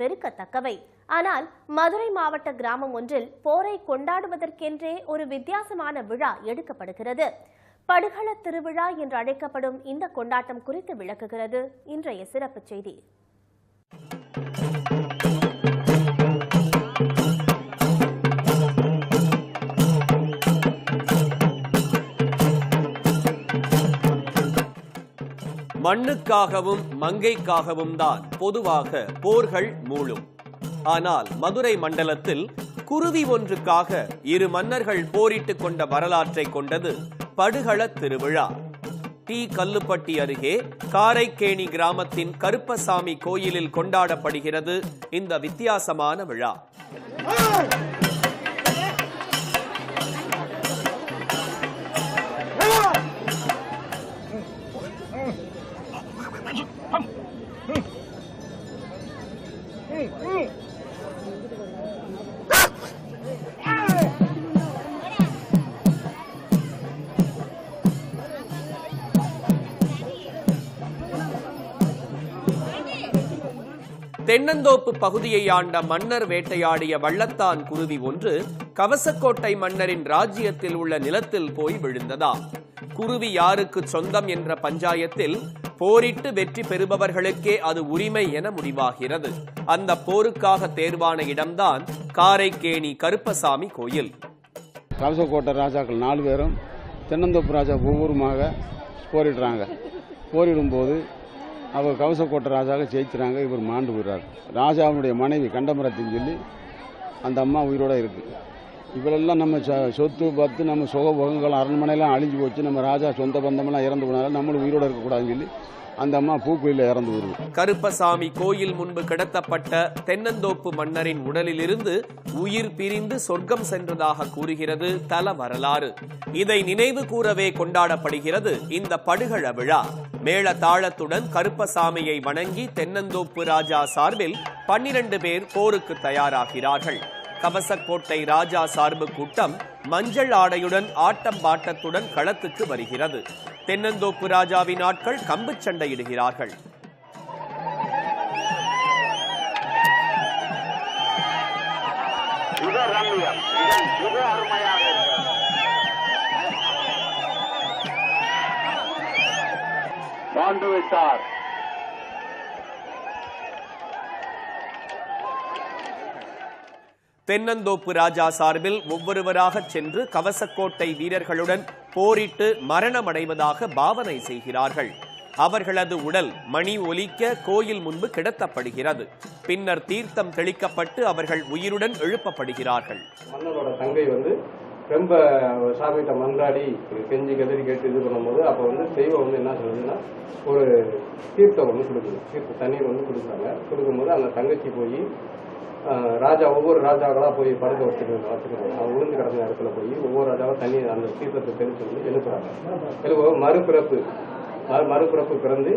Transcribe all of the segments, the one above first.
வெறுக்கத்தக்கவை. ஆனால் மதுரை மாவட்ட கிராமம் ஒன்றில் போரை கொண்டாடுவதற்கென்றே ஒரு வித்தியாசமான விழா எடுக்கப்படுகிறது. படுகள திருவிழா என்று அழைக்கப்படும் இந்த கொண்டாட்டம் குறித்து விளக்குகிறது. இன்றைய சிறப்பு செய்தி. மண்ணுக்காகவும் மங்கைக்காகவும் தான் பொதுவாக போர்கள் மூழும். ஆனால் மதுரை மண்டலத்தில் குருவி ஒன்றுக்காக இரு மன்னர்கள் போரிட்டுக் கொண்ட வரலாற்றை கொண்டது படுகள திருவிழா. டி. கல்லுப்பட்டி அருகே காரைக்கேணி கிராமத்தின் கருப்பசாமி கோயிலில் கொண்டாடப்படுகிறது இந்த வித்தியாசமான விழா. தென்னந்தோப்பு பகுதியை ஆண்ட மன்னர் வேட்டையாடிய வள்ளத்தான் குருவி ஒன்று கவசக்கோட்டை மன்னரின் ராஜ்யத்தில் உள்ள நிலத்தில் போய் விழுந்ததாம் குருவி யாருக்கு சொந்தம் என்ற பஞ்சாயத்தில் போரிட்டு வெற்றி பெறுபவர்களுக்கே அது உரிமை என முடிவாகிறது. அந்த போருக்காக தேர்வான இடம்தான் காரைக்கேணி கருப்பசாமி கோயில். கவசக்கோட்டை ராஜாக்கள் நாலு பேரும் தென்னந்தோப்பு ராஜா ஒவ்வொருமாக போரிடுறாங்க. போரிடும்போது அவர் கவசக்கோட்டை ராஜாவை ஜெயிச்சுறாங்க இவர் மாண்டு போயிறார் ராஜாவுடைய மனைவி கண்டமரத்தின்னு சொல்லி அந்த அம்மா உயிரோட இருக்கு. இவரெல்லாம் நம்ம சொத்து பத்து நம்ம சுகபோகங்கள் அரண்மனையெல்லாம் அழிஞ்சு போச்சு நம்ம ராஜா சொந்த பந்தமெல்லாம் இறந்து போனாலும் நம்மளும் உயிரோட இருக்கக்கூடாதுன்னு சொல்லி அந்த அம்மா பூக்குயில இறந்து வருது கருப்பசாமி கோயில் முன்பு கிடத்தப்பட்ட தென்னந்தோப்பு மன்னரின் உடலிலிருந்து உயிர் பிரிந்து சொர்க்கம் சென்றதாக கூறுகிறது தல வரலாறு. இதை நினைவு கூறவே கொண்டாடப்படுகிறது இந்த படுகள விழா. மேள தாளத்துடன் கருப்பசாமியை வணங்கி தென்னந்தோப்பு ராஜா சார்பில் பன்னிரண்டு பேர் போருக்கு தயாராகிறார்கள். கவசக்கோட்டை ராஜா சார்பு கூட்டம் மஞ்சள் ஆடையுடன் ஆட்டம் பாட்டத்துடன் களத்துக்கு வருகிறது. தென்னந்தோப்பு ராஜாவின் ஆட்கள் கம்பு சண்டையிடுகிறார்கள். மிக மாண்டு விட்டார் தென்னந்தோப்பு ராஜா சார்பில் ஒவ்வொருவராக சென்று கவசக்கோட்டை வீரர்களுடன் போரிட்டு மரணமடைவதாக பாவனை செய்கிறார்கள். அவர்களது உடல் மணி ஒலிக்க கோயில் முன்பு கிடத்தப்படுகிறது. பின்னர் தீர்த்தம் தெளிக்கப்பட்டு அவர்கள் உயிருடன் எழுப்பப்படுகிறார்கள். மன்னரோட தங்கை வந்து ரொம்ப சாமிகிட்ட மன்றாடி செஞ்சு கதறி கேட்டு இது பண்ணும்போது அப்போ வந்து தெய்வம் வந்து என்ன சொல்லுதுன்னா ஒரு தீர்த்தம் ஒன்று கொடுக்குது. தீர்த்த தண்ணீர் வந்து கொடுக்குறாங்க. கொடுக்கும்போது அந்த தங்கச்சி போய் ராஜா ஒவ்வொரு ராஜாக்களாக போய் படுக்க வச்சுக்கணும் வச்சுக்கணும் அவங்க விழுந்து கிடந்த இடத்துல போய் ஒவ்வொரு ராஜாவும் தண்ணி அந்த தீர்த்தத்தை தெரிஞ்சு வந்து எழுப்புறாங்க. எழுப்ப மறுபிறப்பு மறுபிறப்பு பிறந்து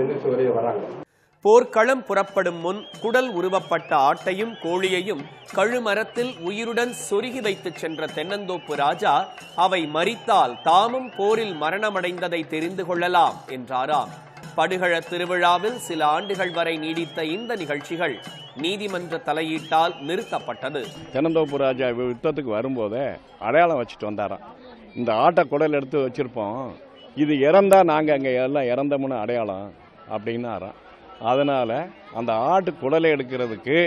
எந்திரிச்சு வரைய வராங்க. போர்க்களம் புறப்படும் முன் குடல் உருவப்பட்ட ஆட்டையும் கோழியையும் கழுமரத்தில் உயிருடன் சொருகி வைத்துச் சென்ற தென்னந்தோப்பு ராஜா அவை மறித்தால் தாமும் போரில் மரணமடைந்ததை தெரிந்து கொள்ளலாம் என்றாராம். படுகழ திருவிழாவில் சில ஆண்டுகள் வரை நீடித்த இந்த நிகழ்ச்சிகள் நீதிமன்ற தலையீட்டால் நிறுத்தப்பட்டது. தென்னந்தோப்பு ராஜா யுத்தத்துக்கு வரும்போதே அடையாளம் வச்சுட்டு வந்தாராம். இந்த ஆட்டை குடல் எடுத்து வச்சுருப்போம். இது இறந்தா நாங்கள் அங்கே எல்லாம் இறந்தோம்னு அடையாளம் அப்படின்னாராம். அதனால் அந்த ஆட்டு குடலை எடுக்கிறதுக்கு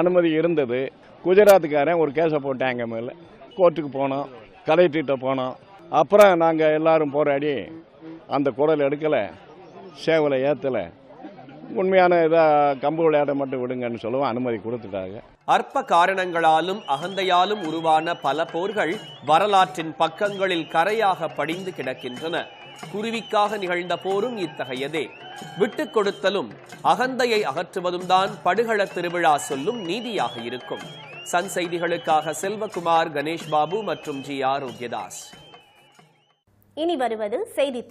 அனுமதி இருந்தது. குஜராத்துக்காரன் ஒரு கேஸை போட்டாங்க மேலே. கோர்ட்டுக்கு போனோம் கலெக்டர்கிட்ட போனோம் அப்புறம் நாங்கள் எல்லாரும் போராடி அந்த குடல் எடுக்கலை. சேவலை ஏற்றலை உண்மையான இதாக கம்பு விளையாட மட்டும் விடுங்கன்னு சொல்லவும். அனுமதி கொடுத்துட்டாங்க. அற்ப காரணங்களாலும் அகந்தையாலும் உருவான பல போர்கள் வரலாற்றின் பக்கங்களில் கரையாக படிந்து கிடக்கின்றன. குருவிக்காக நிகழ்ந்த போரும் இத்தகையதே. விட்டுக் கொடுத்தலும் அகந்தையை அகற்றுவதும் தான் படுகள திருவிழா சொல்லும் நீதியாக இருக்கும். சன் செய்திகளுக்காக செல்வகுமார் கணேஷ் பாபு மற்றும் ஜி ஆரோக்கியதாஸ். இனி வருவது செய்தி